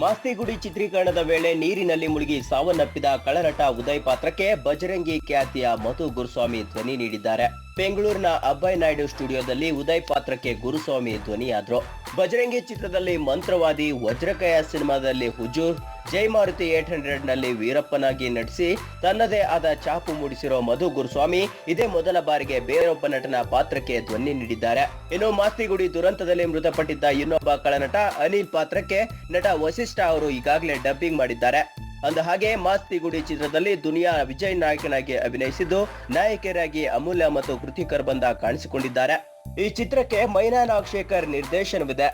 ಮಾಸ್ತಿಗುಡಿ ಚಿತ್ರೀಕರಣದ ವೇಳೆ ನೀರಿನಲ್ಲಿ ಮುಳುಗಿ ಸಾವನ್ನಪ್ಪಿದ ಕಳನಟ ಉದಯ್ ಪಾತ್ರಕ್ಕೆ ಬಜರಂಗಿ ಖ್ಯಾತಿಯ ಮಧು ಗುರುಸ್ವಾಮಿ ಧ್ವನಿ ನೀಡಿದ್ದಾರೆ. ಬೆಂಗಳೂರಿನ ಅಬ್ಬಾಯ್ ನಾಯ್ಡು ಸ್ಟುಡಿಯೋದಲ್ಲಿ ಉದಯ್ ಪಾತ್ರಕ್ಕೆ ಗುರುಸ್ವಾಮಿ ಧ್ವನಿಯಾದ್ರು ಬಜರಂಗಿ ಚಿತ್ರದಲ್ಲಿ ಮಂತ್ರವಾದಿ ವಜ್ರಕಯ ಸಿನಿಮಾದಲ್ಲಿ ಹುಜೂರ್, ಜೈ ಮಾರುತಿ ಏಟ್ ಹಂಡ್ರೆಡ್ನಲ್ಲಿ ವೀರಪ್ಪನಾಗಿ ನಟಿಸಿ, ತನ್ನದೇ ಆದ ಚಾಪು ಮೂಡಿಸಿರೋ ಮಧು ಗುರುಸ್ವಾಮಿ ಇದೇ ಮೊದಲ ಬಾರಿಗೆ ಬೇರೊಬ್ಬ ನಟನ ಪಾತ್ರಕ್ಕೆ ಧ್ವನಿ ನೀಡಿದ್ದಾರೆ. ಇನ್ನು ಮಾಸ್ತಿಗುಡಿ ದುರಂತದಲ್ಲಿ ಮೃತಪಟ್ಟಿದ್ದ ಇನ್ನೊಬ್ಬ ಕಳನಟ ಅನಿಲ್ ಪಾತ್ರಕ್ಕೆ ನಟ ವಸಿಷ್ಠ ಅವರು ಈಗಾಗಲೇ ಡಬ್ಬಿಂಗ್ ಮಾಡಿದ್ದಾರೆ. ಅಂದ ಹಾಗೆ ಮಾಸ್ತಿ ಗುಡಿ ಚಿತ್ರದಲ್ಲಿ ದುನಿಯಾ ವಿಜಯ್ ನಾಯಕನಾಗಿ ಅಭಿನಯಿಸಿದ್ದು, ನಾಯಕಿಯರಾಗಿ ಅಮೂಲ್ಯ ಮತ್ತು ಕೃತಿಕರ್ ಬಂದ ಕಾಣಿಸಿಕೊಂಡಿದ್ದಾರೆ. ಈ ಚಿತ್ರಕ್ಕೆ ಮೈನಾ ನಾಗಶೇಖರ್ ನಿರ್ದೇಶನವಿದೆ.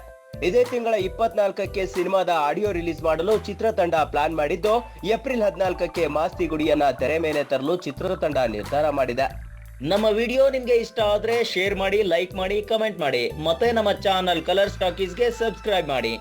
ಇದೇ ತಿಂಗಳ ಇಪ್ಪತ್ನಾಲ್ಕಕ್ಕೆ ಸಿನಿಮಾದ ಆಡಿಯೋ ರಿಲೀಸ್ ಮಾಡಲು ಚಿತ್ರತಂಡ ಪ್ಲಾನ್ ಮಾಡಿದ್ದು, ಏಪ್ರಿಲ್ ಹದಿನಾಲ್ಕಕ್ಕೆ ಮಾಸ್ತಿ ಗುಡಿಯನ್ನ ತೆರೆ ಮೇಲೆ ತರಲು ಚಿತ್ರತಂಡ ನಿರ್ಧಾರ ಮಾಡಿದೆ. ನಮ್ಮ ವಿಡಿಯೋ ನಿಮ್ಗೆ ಇಷ್ಟ ಆದ್ರೆ ಶೇರ್ ಮಾಡಿ, ಲೈಕ್ ಮಾಡಿ, ಕಮೆಂಟ್ ಮಾಡಿ. ಮತ್ತೆ ನಮ್ಮ ಚಾನಲ್ ಕಲರ್ ಸ್ಟಾಕೀಸ್ಗೆ ಸಬ್ಸ್ಕ್ರೈಬ್ ಮಾಡಿ.